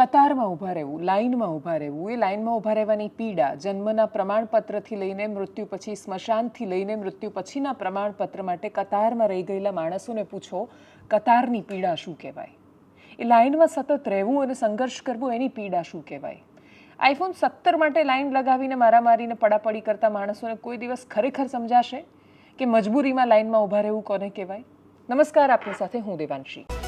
કતારમાં ઊભા રહેવું, લાઇનમાં ઊભા રહેવું, એ લાઇનમાં ઊભા રહેવાની પીડા જન્મના પ્રમાણપત્રથી લઈને મૃત્યુ પછી, સ્મશાનથી લઈને મૃત્યુ પછીના પ્રમાણપત્ર માટે કતારમાં રહી ગયેલા માણસોને પૂછો, કતારની પીડા શું કહેવાય? એ લાઇનમાં સતત રહેવું અને સંઘર્ષ કરવો, એની પીડા શું કહેવાય? આઈફોન સત્તર માટે લાઇન લગાવીને મારામારીને પડાપડી કરતા માણસોને કોઈ દિવસ ખરેખર સમજાશે કે મજબૂરીમાં લાઇનમાં ઊભા રહેવું કોને કહેવાય? નમસ્કાર, આપની સાથે હું દેવાંશી.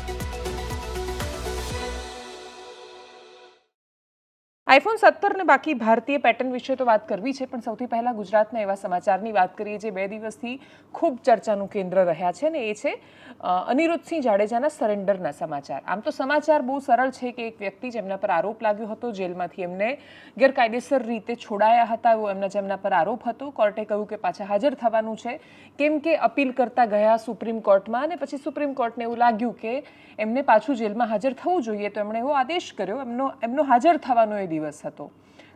આઈફોન સત્તર ને બાકી ભારતીય પેટર્ન વિશે તો વાત કરવી છે, પણ સૌથી પહેલાં ગુજરાતના એવા સમાચારની વાત કરીએ જે બે દિવસથી ખૂબ ચર્ચાનું કેન્દ્ર રહ્યા છે ને એ છે અનિરુદ્ધસિંહ જાડેજાના સરેન્ડરના સમાચાર. આમ તો સમાચાર બહુ સરળ છે કે એક વ્યક્તિ જેમના પર આરોપ લાગ્યો હતો, જેલમાંથી એમને ગેરકાયદેસર રીતે છોડાયા હતા, એવો એમના જેમના પર આરોપ હતો. કોર્ટે કહ્યું કે પાછા હાજર થવાનું છે. કેમ કે અપીલ કરતા ગયા સુપ્રીમ કોર્ટમાં અને પછી સુપ્રીમ કોર્ટને એવું લાગ્યું કે એમને પાછું જેલમાં હાજર થવું જોઈએ, તો એમણે એવો આદેશ કર્યો, એમનો એમનો હાજર થવાનો એ દિવસ. હતો.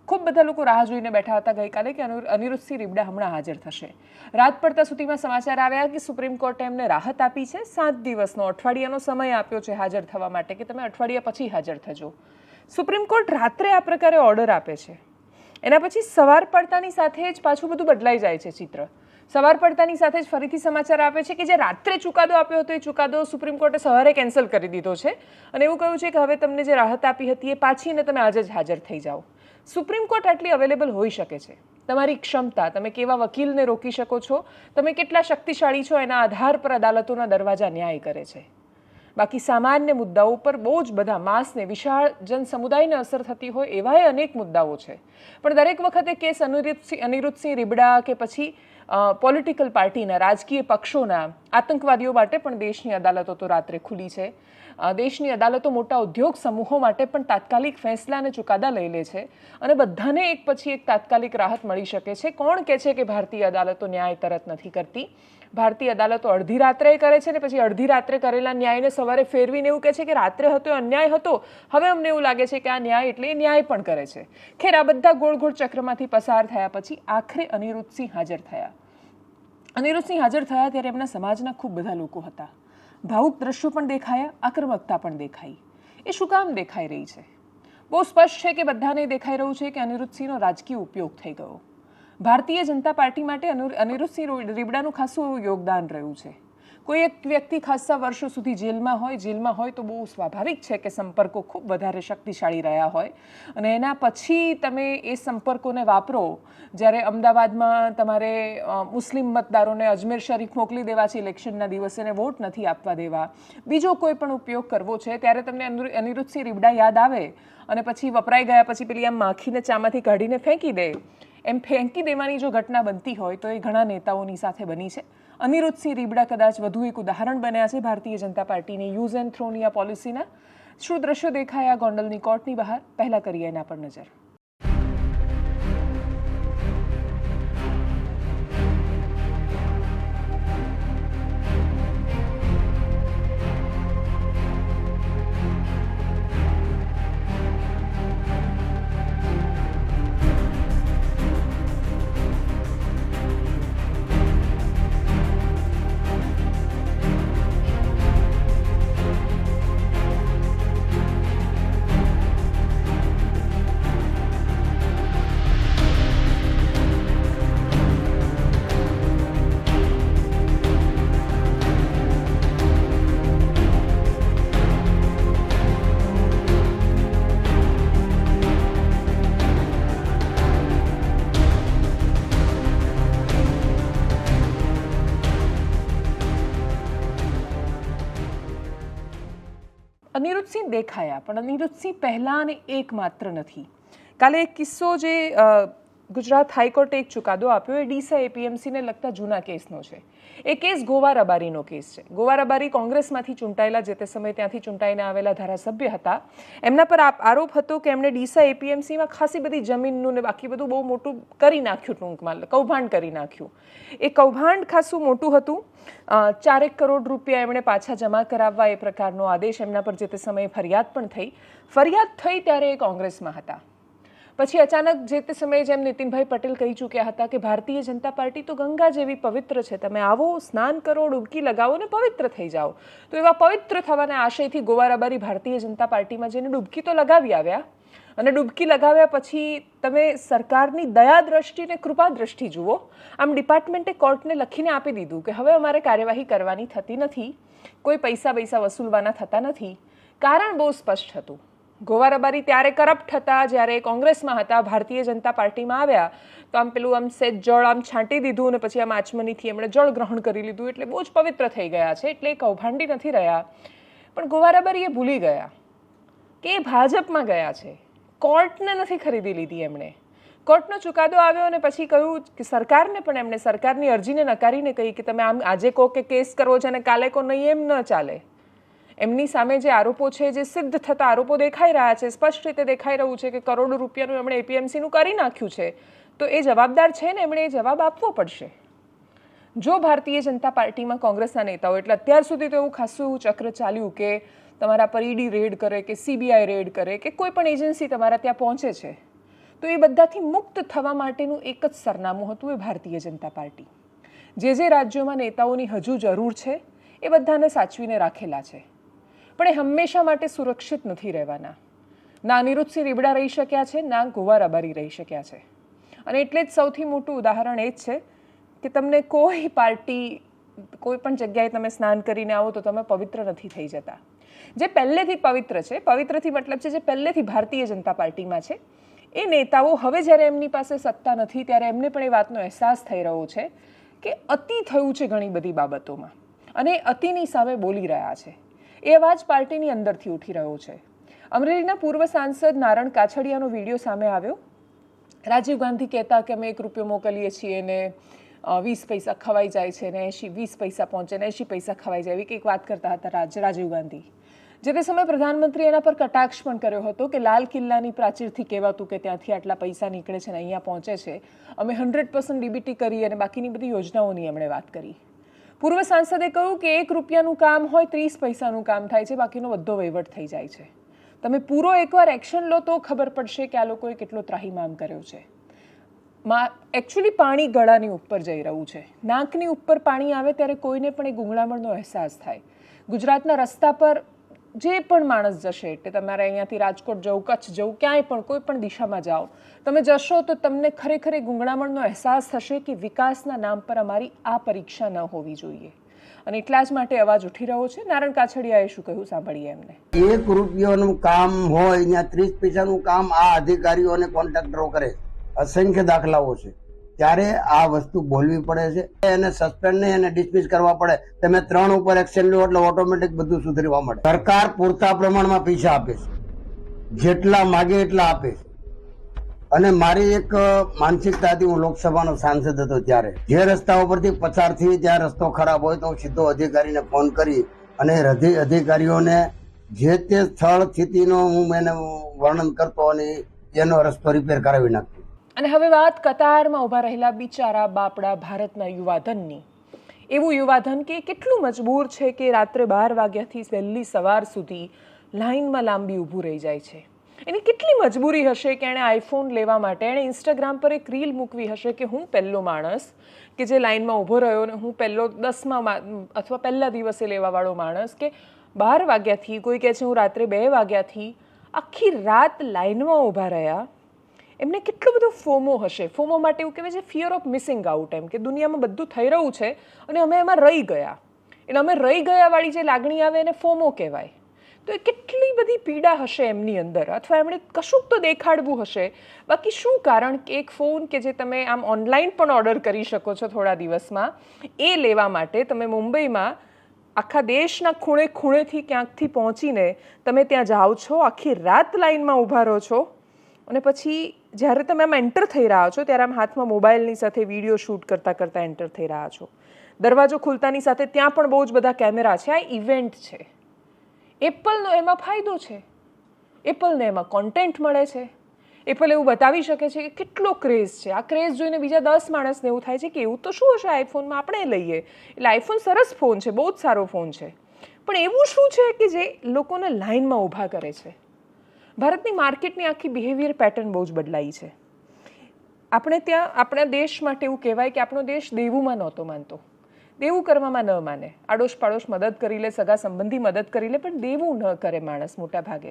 ખૂબ બધા લોકો રાહ જોઈને બેઠા હતા ગઈકાલે કે અનિરુ- અનિરુદ્ધસિંહ રીબડા હમણાં હાજર થશે. રાત પડતા સુધીમાં સમાચાર આવ્યા કે સુપ્રીમ કોર્ટે એમને રાહત આપી છે. સાત દિવસનો અઠવાડિયાનો સમય આપ્યો છે હાજર થવા માટે કે તમે અઠવાડિયા પછી હાજર થજો. સુપ્રીમ કોર્ટ રાત્રે આ પ્રકારે ઓર્ડર આપે છે. એના પછી સવાર પડતાની સાથે જ પાછું બધું બદલાઈ જાય છે ચિત્ર. સવાર પડતાની સાથે જ ફરીથી સમાચાર આપે છે કે જે રાત્રે ચુકાદો આપ્યો હતો, એ ચુકાદો સુપ્રીમ કોર્ટે સવારે કેન્સલ કરી દીધો છે. અને એવું કહ્યું છે કે હવે તમને જે રાહત આપી હતી, એ પાછી ને તમે આજે જ હાજર થઈ જાઓ. સુપ્રીમ કોર્ટ આટલી અવેલેબલ હોઈ શકે છે? તમારી ક્ષમતા, તમે કેવા વકીલને રોકી શકો છો? તમે કેટલા શક્તિશાળી છો? એના આધાર પર અદાલતોના દરવાજા ન્યાય કરે છે. બાકી સામાન્ય મુદ્દાઓ પર બહુ જ બધા માસને વિશાળ જન સમુદાયને અસર થતી હોય એવાય અનેક મુદ્દાઓ છે. પણ દરેક વખતે કેસ અનિરુદ્ધસિંહ અનિરુદ્ધસિંહ રીબડા કે પછી પોલિટિકલ પાર્ટીના રાજકીય પક્ષોના આતંકવાદીઓ માટે પણ દેશની અદાલતો તો રાત્રે ખુલી છે. દેશની અદાલતો મોટા ઉદ્યોગ સમૂહો માટે પણ તાત્કાલિક ફેંસલા અને ચુકાદા લઈ લે છે અને બધાને એક પછી એક તાત્કાલિક રાહત મળી શકે છે. કોણ કહે છે કે ભારતીય અદાલતો ન્યાય તરત નથી કરતી? ભારતીય અદાલતો અડધી રાત્રે કરે છે ને પછી અડધી રાત્રે કરેલા ન્યાયને સવારે ફેરવીને એવું કહે છે કે રાત્રે હતો, અન્યાય હતો. હવે અમને એવું લાગે છે કે આ ન્યાય એટલે ન્યાય પણ કરે છે. ખેર, આ બધા ગોળ ગોળ ચક્રમાંથી પસાર થયા પછી આખરે અનિરુદ્ધસિંહ હાજર થયા. અનિરુદ્ધસિંહ હાજર થયા ત્યારે એમના સમાજના ખૂબ બધા લોકો હતા. ભાવુક દ્રશ્યો પણ દેખાયા, આક્રમકતા પણ દેખાઈ એ શું કામ દેખાઈ રહી છે? બહુ સ્પષ્ટ છે કે બધાને દેખાઈ રહ્યું છે કે અનિરુદ્ધસિંહનો રાજકીય ઉપયોગ થઈ ગયો. ભારતીય જનતા પાર્ટી માટે અનુ- અનિરુદ્ધસિંહ રીબડાનું ખાસું યોગદાન રહ્યું છે. કોઈ એક વ્યક્તિ ખાસ્સા વર્ષો સુધી જેલમાં હોય જેલમાં હોય તો બહુ સ્વાભાવિક છે કે સંપર્કો ખૂબ વધારે શક્તિશાળી રહ્યા હોય. અને એના પછી તમે એ સંપર્કોને વાપરો, જ્યારે અમદાવાદમાં તમારે મુસ્લિમ મતદારોને અજમેર શરીફ મોકલી દેવા છે ઇલેક્શનના દિવસે ને વોટ નથી આપવા દેવા. બીજો કોઈ પણ ઉપયોગ કરવો છે, ત્યારે તમને અનિરુ- અનિરુદ્ધસિંહ રીબડા યાદ આવે અને પછી વપરાઈ ગયા પછી પેલી આમ માખીને ચામાંથી કાઢીને ફેંકી દે. એમ ફેંકી દેવાની જો ઘટના બનતી હોય તો એ ઘણા નેતાઓની સાથે બની છે. અનિરુદ્ધસિંહ રીબડા કદાચ વધુ એક ઉદાહરણ બન્યા છે. ભારતીય જનતા પાર્ટીની યુઝ એન્ડ થ્રોની આ પોલિસીના શું દ્રશ્યો દેખાયા ગોંડલની કોર્ટની બહાર? પહેલાં કરીએ એના પર નજર. અનિરુદ્ધસિંહ દેખાયા, પણ અનિરુદ્ધસિંહ પહેલાં અને એકમાત્ર નથી. કાલે એક કિસ્સો જે ગુજરાત હાઈકોર્ટે એક ચુકાદો આપ્યો, એ ડીસા એપીએમસીને લગતા જૂના કેસનો છે. એ કેસ ગોવા રબારીનો કેસ છે. ગોવા રબારી કોંગ્રેસમાંથી ચૂંટાયેલા જે તે સમયે ત્યાંથી ચૂંટાઈને આવેલા ધારાસભ્ય હતા. એમના પર આરોપ હતો કે એમણે ડીસા એપીએમસીમાં ખાસી બધી જમીનનું ને બાકી બધું બહુ મોટું કરી નાખ્યું, ટૂંકમાં કૌભાંડ કરી નાખ્યું. એ કૌભાંડ ખાસું મોટું હતું. ચારેક કરોડ રૂપિયા એમણે પાછા જમા કરાવવા એ પ્રકારનો આદેશ એમના પર જે તે સમયે ફરિયાદ પણ થઈ. ફરિયાદ થઈ ત્યારે એ કોંગ્રેસમાં હતા. પછી અચાનક જે તે સમયે જેમ નીતિનભાઈ પટેલ કહી ચૂક્યા હતા કે ભારતીય જનતા પાર્ટી તો ગંગા જેવી પવિત્ર છે. તમે આવો, સ્નાન કરો, ડૂબકી લગાવો ને પવિત્ર થઈ જાઓ. તો એવા પવિત્ર થવાના આશયથી ગોવા રબારી ભારતીય જનતા પાર્ટીમાં જઈને ડૂબકી તો લગાવી આવ્યા અને ડૂબકી લગાવ્યા પછી તમે સરકારની દયા દ્રષ્ટિ કૃપા દ્રષ્ટિ જુઓ. આમ ડિપાર્ટમેન્ટે કોર્ટને લખીને આપી દીધું કે હવે અમારે કાર્યવાહી કરવાની થતી નથી, કોઈ પૈસા પૈસા વસૂલવાના થતા નથી. કારણ બહુ સ્પષ્ટ હતું. ગોવા રબારી ત્યારે કરપ્ટ હતા, જ્યારે કોંગ્રેસમાં હતા, ભારતીય જનતા પાર્ટીમાં આવ્યા. તો આમ પેલું આમ સેજ જળ આમ છાંટી દીધું અને પછી આમ આચમનીથી એમણે જળ ગ્રહણ કરી લીધું, એટલે બહુ જ પવિત્ર થઈ ગયા છે, એટલે એ કૌભાંડી નથી રહ્યા. પણ ગોવા રબારી એ ભૂલી ગયા. કે એ ભાજપમાં ગયા છે? કોર્ટને નથી ખરીદી લીધી એમણે. કોર્ટનો ચુકાદો આવ્યો અને પછી કહ્યું કે સરકારને પણ એમણે સરકારની અરજીને નકારીને કહી કે તમે આમ આજે કહો કે કેસ કરવો છે અને કાલે કહો નહીં, એમ ન ચાલે. એમની સામે જે આરોપો છે, જે સિદ્ધ થતા આરોપો દેખાઈ રહ્યા છે, સ્પષ્ટ રીતે દેખાઈ રહ્યું છે કે કરોડો રૂપિયાનું એમણે એપીએમસીનું કરી નાખ્યું છે. તો એ જવાબદાર છે ને એમણે એ જવાબ આપવો પડશે? જો ભારતીય જનતા પાર્ટીમાં કોંગ્રેસના નેતાઓ, એટલે અત્યાર સુધી તો એવું ખાસું ચક્ર ચાલ્યું કે તમારા પર ઈડી રેડ કરે કે સીબીઆઈ રેડ કરે કે કોઈ પણ એજન્સી તમારા ત્યાં પહોંચે છે, તો એ બધાથી મુક્ત થવા માટેનું એક જ સરનામું હતું એ ભારતીય જનતા પાર્ટી. જે જે રાજ્યોમાં નેતાઓની હજુ જરૂર છે, એ બધાને સાચવીને રાખેલા છે. પણ એ હંમેશા માટે સુરક્ષિત નથી રહેવાના. ના અનિરુદ્ધસિંહ રીબડા રહી શક્યા છે, ના ગોવા રબારી રહી શક્યા છે. અને એટલે જ સૌથી મોટું ઉદાહરણ એ જ છે કે તમને કોઈ પાર્ટી, કોઈ પણ જગ્યાએ તમે સ્નાન કરીને આવો તો તમે પવિત્ર નથી થઈ જતા. જે પહેલેથી પવિત્ર છે, પવિત્રથી મતલબ છે જે પહેલેથી ભારતીય જનતા પાર્ટીમાં છે, એ નેતાઓ હવે જ્યારે એમની પાસે સત્તા નથી ત્યારે એમને પણ એ વાતનો અહેસાસ થઈ રહ્યો છે કે અતિ થયું છે ઘણી બધી બાબતોમાં. અને અતિની સામે બોલી રહ્યા છે. એ અવાજ પાર્ટીની અંદરથી ઉઠી રહ્યો છે. અમરેલીના પૂર્વ સાંસદ નારણ કાછડિયાનો વીડિયો સામે આવ્યો. રાજીવ ગાંધી કહેતા કે અમે એક રૂપિયો મોકલીએ છીએ ને વીસ પૈસા ખવાઈ જાય છે ને, એંશી, વીસ પૈસા પહોંચે ને, એંશી પૈસા ખવાઈ જાય એવી કંઈક વાત કરતા હતા રાજ, રાજીવ ગાંધી. જે તે સમયે પ્રધાનમંત્રી એના પર કટાક્ષ પણ કર્યો હતો કે લાલ કિલ્લાની પ્રાચીરથી કહેવાતું કે ત્યાંથી આટલા પૈસા નીકળે છે ને અહીંયા પહોંચે છે. અમે હંડ્રેડ પર્સન્ટ ડીબીટી કરી અને બાકીની બધી યોજનાઓની એમણે વાત કરી. પૂર્વ સાંસદે કહ્યું કે એક રૂપિયાનું કામ હોય, ત્રીસ પૈસાનું કામ થાય છે, બાકીનો બધો વહીવટ થઈ જાય છે. તમે પૂરો એકવાર એક્શન લો તો ખબર પડશે કે આ લોકોએ કેટલો ત્રાહીમામ કર્યો છે. માં એકચ્યુઅલી પાણી ગળાની ઉપર જઈ રહ્યું છે. નાકની ઉપર પાણી આવે ત્યારે કોઈને પણ એ ગુંગળામણનો અહેસાસ થાય. ગુજરાતના રસ્તા પર જે પણ માણસ જશે એટલે તમારે અહીંયાથી રાજકોટ જવું, કચ્છ જવું, ક્યાંય પણ, કોઈ પણ દિશામાં જાઓ, તમે જશો તો તમને ખરેખર ગુંગળામણનો અહેસાસ થશે કે વિકાસના નામ પર અમારી આ પરીક્ષા ન હોવી જોઈએ. અને એટલા જ માટે અવાજ ઉઠી રહ્યો છે. નારણ કાછડિયાએ શું કહ્યું? સાંભળીએ એમને. એક રૂપિયાનું કામ હોય, ત્યાં ત્રીસ પૈસાનું કામ આ અધિકારીઓ અને કોન્ટ્રાક્ટરો કરે. અસંખ્ય દાખલાઓ છે. ત્યારે આ વસ્તુ બોલવી પડે છે. એને સસ્પેન્ડ નહીં અને ડિસમિસ કરવા પડે. તમે ત્રણ ઉપર એક્શન લો એટલે ઓટોમેટિક બધું સુધરવા મળે. સરકાર પૂરતા પ્રમાણમાં પૈસા આપે છે. જેટલા માગે એટલા આપે છે. અને મારી એક માનસિકતાથી હું લોકસભાનો સાંસદ હતો ત્યારે. જે રસ્તા ઉપરથી પસાર થઈ ત્યાં રસ્તો ખરાબ હોય તો હું સીધો અધિકારીને ફોન કરી અને અધિકારીઓને જે તે સ્થળ સ્થિતિનો હું એને વર્ણન કરતો અને એનો રસ્તો રિપેર કરાવી નાખતો. અને હવે વાત કતારમાં ઊભા રહેલા બિચારા બાપડા ભારતના યુવાધનની. એવું યુવાધન કે કેટલું મજબૂર છે કે રાત્રે બાર વાગ્યાથી વહેલી સવાર સુધી લાઇનમાં લાંબી ઊભું રહી જાય છે. એની કેટલી મજબૂરી હશે કે એણે આઈફોન લેવા માટે, એણે ઇન્સ્ટાગ્રામ પર એક રીલ મૂકવી હશે કે હું પહેલો માણસ કે જે લાઇનમાં ઊભો રહ્યો ને હું પહેલો દસમા અથવા પહેલા દિવસે લેવાવાળો માણસ કે બાર વાગ્યાથી કોઈ કહે છે હું રાત્રે બે વાગ્યાથી આખી રાત લાઇનમાં ઊભા રહ્યા એમને કેટલો બધો ફોમો હશે? ફોમો માટે એવું કહેવાય છે ફિયર ઓફ મિસિંગ આઉટ એમ કે દુનિયામાં બધું થઈ રહ્યું છે અને અમે એમાં રહી ગયા. એટલે અમે રહી ગયાવાળી જે લાગણી આવે એને ફોમો કહેવાય. તો એ કેટલી બધી પીડા હશે એમની અંદર? અથવા એમણે કશુંક તો દેખાડવું હશે? બાકી શું કારણ કે એક ફોન કે જે તમે આમ ઓનલાઈન પણ ઓર્ડર કરી શકો છો થોડા દિવસમાં, એ લેવા માટે તમે મુંબઈમાં આખા દેશના ખૂણે ખૂણેથી ક્યાંકથી પહોંચીને તમે ત્યાં જાઓ છો, આખી રાત લાઈનમાં ઊભા રહો છો અને પછી જ્યારે તમે આમ એન્ટર થઈ રહ્યા છો, ત્યારે આમ હાથમાં મોબાઈલની સાથે વીડિયો શૂટ કરતાં કરતાં એન્ટર થઈ રહ્યા છો. દરવાજો ખુલતાની સાથે ત્યાં પણ બહુ જ બધા કેમેરા છે. આ ઇવેન્ટ છે. એપલનો એમાં ફાયદો છે. એપલને એમાં કોન્ટેન્ટ મળે છે. એપલ એવું બતાવી શકે છે કે કેટલો ક્રેઝ છે. આ ક્રેઝ જોઈને બીજા દસ માણસને એવું થાય છે કે એવું તો શું હશે? આઈફોનમાં આપણે લઈએ. એટલે આઈફોન સરસ ફોન છે, બહુ જ સારો ફોન છે. પણ એવું શું છે કે જે લોકોને લાઇનમાં ઊભા કરે છે? ભારતની માર્કેટની આખી બિહેવિયર પેટર્ન બહુ જ બદલાઈ છે. આપણે ત્યાં, આપણા દેશ માટે એવું કહેવાય કે આપણો દેશ દેવુંમાં નહોતો માનતો. દેવું કરવામાં ન માને. આડોશ પાડોશ મદદ કરી લે, સગા સંબંધી મદદ કરી લે, પણ દેવું ન કરે માણસ મોટા ભાગે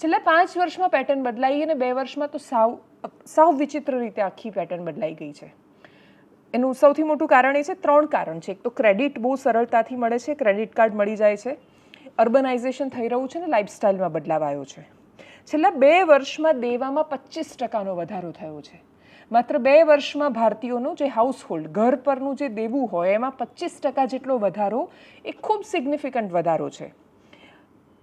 છેલ્લા પાંચ વર્ષમાં પેટર્ન બદલાઈ અને બે વર્ષમાં તો સાવ સાવ વિચિત્ર રીતે આખી પેટર્ન બદલાઈ ગઈ છે. એનું સૌથી મોટું કારણ એ છે, ત્રણ કારણ છે. એક તો ક્રેડિટ બહુ સરળતાથી મળે છે ક્રેડિટ કાર્ડ મળી જાય છે. અર્બનાઇઝેશન થઈ રહ્યું છે ને લાઇફસ્ટાઇલમાં બદલાવ આવ્યો છે. છેલ્લા બે વર્ષમાં દેવામાં પચીસ ટકાનો વધારો થયો છે. માત્ર બે વર્ષમાં ભારતીયોનું જે હાઉસહોલ્ડ ઘર પરનું જે દેવું હોય, એમાં પચીસ ટકા જેટલો વધારો એ ખૂબ સિગ્નિફિકન્ટ વધારો છે.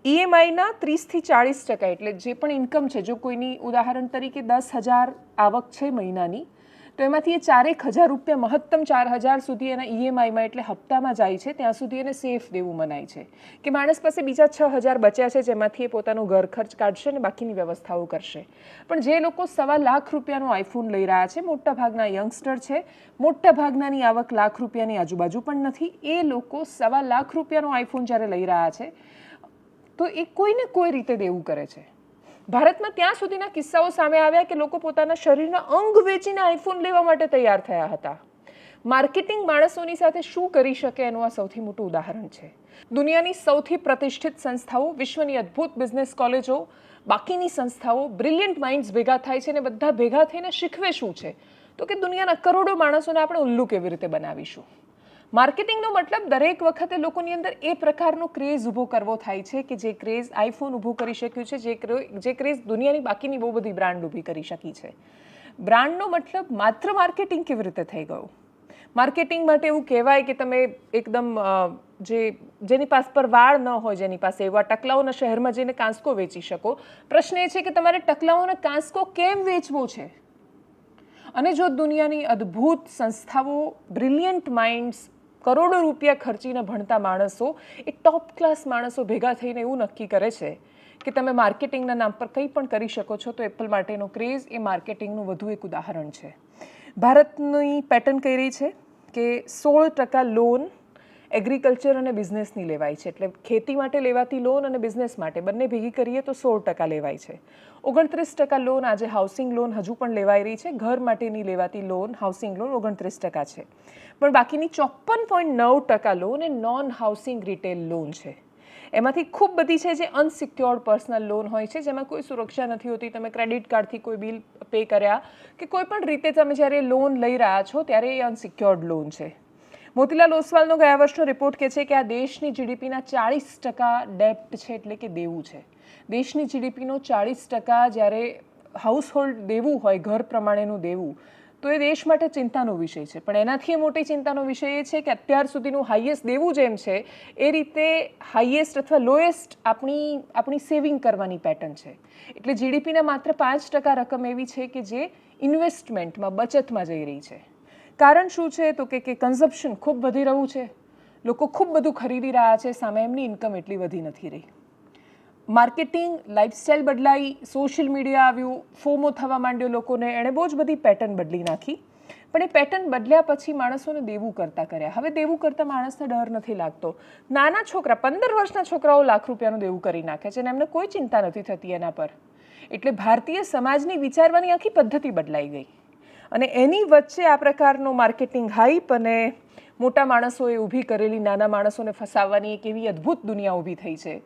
ઈએમઆઈના ત્રીસથી ચાળીસ ટકા એટલે જે પણ ઇન્કમ છે, જો કોઈની ઉદાહરણ તરીકે દસ હજાર આવક છે મહિનાની તો એમાંથી એ ચારેક હજાર રૂપિયા મહત્તમ ચાર હજાર સુધી એના ઈએમઆઈમાં એટલે હપ્તામાં જાય છે, ત્યાં સુધી એને સેફ દેવું મનાય છે. કે માણસ પાસે બીજા છ હજાર બચ્યા છે, જેમાંથી એ પોતાનું ઘર ખર્ચ કાઢશે અને બાકીની વ્યવસ્થાઓ કરશે. પણ જે લોકો સવા લાખ રૂપિયાનો આઈફોન લઈ રહ્યા છે, મોટા ભાગના યંગસ્ટર છે, મોટા ભાગનાની આવક લાખ રૂપિયાની આજુબાજુ પણ નથી. એ લોકો સવા લાખ રૂપિયાનો આઈફોન જ્યારે લઈ રહ્યા છે, તો એ કોઈને કોઈ રીતે દેવું કરે છે? ભારતમાં ત્યાં સુધીના કિસ્સાઓ સામે આવ્યા કે લોકો પોતાના શરીરના અંગ વેચીને આઈફોન લેવા માટે તૈયાર થયા હતા. માર્કેટિંગ માણસોની સાથે શું કરી શકે એનું આ સૌથી મોટું ઉદાહરણ છે. દુનિયાની સૌથી પ્રતિષ્ઠિત સંસ્થાઓ, વિશ્વની અદ્ભુત બિઝનેસ કોલેજો, બાકીની સંસ્થાઓ બ્રિલિયન્ટ માઇન્ડ્સ ભેગા થાય છે અને બધા ભેગા થઈને શીખવે શું છે? તો કે દુનિયાના કરોડો માણસોને આપણે ઉલ્લુ કેવી રીતે બનાવીશું? માર્કેટિંગનો મતલબ દરેક વખતે લોકોની અંદર એ પ્રકારનો ક્રેઝ ઊભો કરવો થાય છે કે જે ક્રેઝ આઈફોન ઊભું કરી શક્યું છે, જે જે ક્રેઝ દુનિયાની બાકીની બહુ બધી બ્રાન્ડ ઊભી કરી શકી છે. બ્રાન્ડનો મતલબ માત્ર માર્કેટિંગ કેવી રીતે થઈ ગયું? માર્કેટિંગ માટે એવું કહેવાય કે તમે એકદમ જે, જેની પાસ પર વાળ ન હોય, જેની પાસે એવા ટકલાઓના શહેરમાં જઈને કાંસકો વેચી શકો. પ્રશ્ન એ છે કે તમારે ટકલાઓને કાંસકો કેમ વેચવો છે? અને જો દુનિયાની અદ્ભુત સંસ્થાઓ, બ્રિલિયન્ટ માઇન્ડ્સ કરોડો રૂપિયા ખર્ચીને ભણતા માણસો એ ટોપ ક્લાસ માણસો ભેગા થઈને એવું નક્કી કરે છે કે તમે માર્કેટિંગના નામ પર કંઈ પણ કરી શકો છો તો એપલ માટેનો ક્રેઝ એ માર્કેટિંગનું વધુ એક ઉદાહરણ છે. ભારતની પેટર્ન કઈ રહી છે કે સોળ ટકા લોન એગ્રીકલ્ચર અને બિઝનેસની લેવાય છે. એટલે ખેતી માટે લેવાતી લોન અને બિઝનેસ માટે બંને ભેગી કરીએ તો સોળ ટકા લેવાય છે. ઓગણત્રીસ ટકા લોન આજે હાઉસિંગ લોન હજુ પણ લેવાઈ રહી છે. ઘર માટેની લેવાતી લોન હાઉસિંગ લોન ઓગણત્રીસ ટકા છે. પણ બાકીની ચોપ્પન પોઈન્ટ નવ ટકા લોન એ નોન હાઉસિંગ રિટેલ લોન છે. એમાંથી ખૂબ બધી છે જે અનસિક્યોર્ડ પર્સનલ લોન હોય છે, જેમાં કોઈ સુરક્ષા નથી હોતી. તમે ક્રેડિટ કાર્ડથી કોઈ બિલ પે કર્યા કે કોઈ પણ રીતે તમે જ્યારે લોન લઈ રહ્યા છો, ત્યારે એ અનસિક્યોર્ડ લોન છે. મોતીલાલ ઓસવાલનો ગયા વર્ષનો રિપોર્ટ કહે છે કે આ દેશની જીડીપીના ચાળીસ ટકા ડેપ્ટ છે એટલે કે દેવું છે. દેશની જીડીપીનો ચાળીસ ટકા જ્યારે હાઉસહોલ્ડ દેવું હોય, ઘર પ્રમાણેનું દેવું, તો એ દેશ માટે ચિંતાનો વિષય છે. પણ એનાથી મોટી ચિંતાનો વિષય એ છે કે અત્યાર સુધીનું હાઈએસ્ટ દેવું જેમ છે, એ રીતે હાઈએસ્ટ અથવા લોએસ્ટ આપણી આપણી સેવિંગ કરવાની પેટર્ન છે. એટલે જીડીપીના માત્ર પાંચ ટકા રકમ એવી છે કે જે ઇન્વેસ્ટમેન્ટમાં બચતમાં જઈ રહી છે. કારણ શું છે? તો કે કે કન્ઝપ્શન ખૂબ વધી રહ્યું છે. લોકો ખૂબ બધું ખરીદી રહ્યા છે. સામે એમની ઇન્કમ એટલી વધી નથી રહી. માર્કેટિંગ લાઇફસ્ટાઇલ બદલાઈ સોશિયલ મીડિયા આવ્યું, ફોમો થવા માંડ્યો લોકોને. એણે બહુ જ બધી પેટર્ન બદલી નાખી. પણ એ પેટર્ન બદલ્યા પછી માણસોને દેવું કરતા કર્યા. હવે દેવું કરતા માણસને ડર નથી લાગતો. નાના છોકરા, પંદર વર્ષના છોકરાઓ લાખ રૂપિયાનું દેવું કરી નાખે છે અને એમને કોઈ ચિંતા નથી થતી એના પર. એટલે ભારતીય સમાજની વિચારવાની આખી પદ્ધતિ બદલાઈ ગઈ. અને એની વચ્ચે આ પ્રકારનો માર્કેટિંગ હાઈપ અને મોટા માણસોએ ઊભી કરેલી, નાના માણસોને ફસાવવાની એક એવી અદ્ભુત દુનિયા ઊભી થઈ છે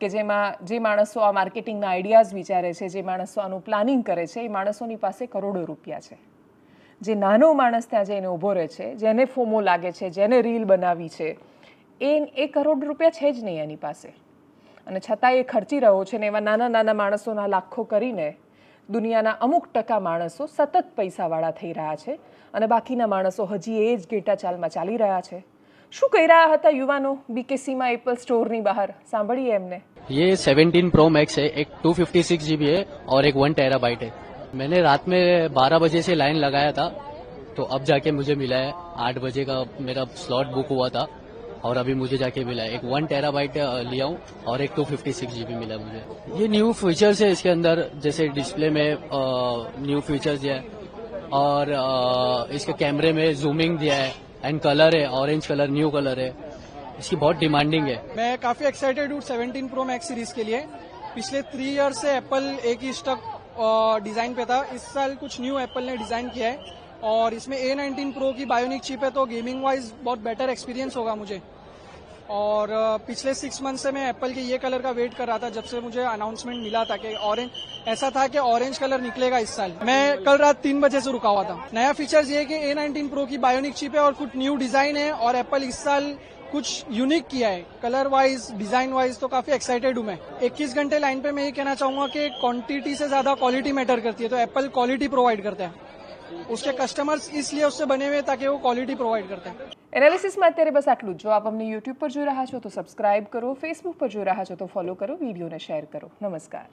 કે જેમાં જે માણસો આ માર્કેટિંગના આઈડિયાઝ વિચારે છે, જે માણસો આનું પ્લાનિંગ કરે છે, એ માણસોની પાસે કરોડો રૂપિયા છે. જે નાનો માણસ ત્યાં જઈને ઊભો રહે છે, જેને ફોમો લાગે છે, જેને રીલ બનાવી છે, એ એ કરોડ રૂપિયા છે જ નહીં એની પાસે. અને છતાં એ ખર્ચી રહ્યો છે ને એવા નાના નાના માણસોના લાખો કરીને દુનિયાના અમુક ટકા માણસો સતત પૈસાવાળા થઈ રહ્યા છે અને બાકીના માણસો હજી એ જ ઘેટા ચાલમાં ચાલી રહ્યા છે શું કહી રહ્યા હતા યુવાનો બીકેસીમાં એપલ સ્ટોરની બહાર સાંભળીએ એમને ये 17 प्रो मैक्स है एक 256 जीबी है और एक वन टेराबाइट है मैंने रात में 12 बजे से लाइन लगाया था तो अब जाके मुझे मिला है आठ बजे का मेरा स्लॉट बुक हुआ था और अभी मुझे जाके मिला एक वन टेराबाइट लिया हूँ और एक 256 जीबी मिला मुझे। ये न्यू फीचर्स है इसके अंदर, जैसे डिस्प्ले में न्यू फीचर्स है और इसके कैमरे में जूमिंग दिया है एंड कलर है ऑरेंज कलर न्यू कलर है। इसकी बहुत डिमांडिंग है। मैं काफ़ी एक्साइटेड हूँ 17 प्रो मैक्स सीरीज़ के लिए। पिछले थ्री ईयर से एप्पल एक ही स्टक डिज़ाइन पे था। इस साल कुछ न्यू एप्पल ने डिज़ाइन किया है। और इसमें ए नाइनटीन प्रो की बायोनिक चिप है तो गेमिंग वाइज बहुत बेटर एक्सपीरियंस होगा मुझे। और पिछले सिक्स मंथ से मैं एप्पल के ये कलर का वेट कर रहा था, जब से मुझे अनाउंसमेंट मिला था कि ऑरेंज ऐसा था कि ऑरेंज कलर निकलेगा इस साल। मैं कल रात तीन बजे से रुका हुआ था। नया फीचर्स ये कि ए नाइनटीन प्रो की बायोनिक चिप है और कुछ न्यू डिज़ाइन है और एप्पल इस साल कुछ यूनिक किया है। कलर वाइज डिज़ाइन वाइज तो काफ़ी एक्साइटेड हूँ मैं। 21 घंटे लाइन पे मैं ये कहना चाहूँगा कि क्वांटिटी से ज़्यादा क्वालिटी मैटर करती है तो एप्पल क्वालिटी प्रोवाइड करता है। उसके कस्टमर्स इसलिए उससे बने हुए हैं ताकि वो क्वालिटी प्रोवाइड करते हैं એનાલિસિસમાં અત્યારે બસ આટલું જ જો આપ અમને યુટ્યુબ પર જોઈ રહ્યા છો તો સબસ્ક્રાઇબ કરો ફેસબુક પર જોઈ રહ્યા છો તો ફોલો કરો વિડીયોને શેર કરો નમસ્કાર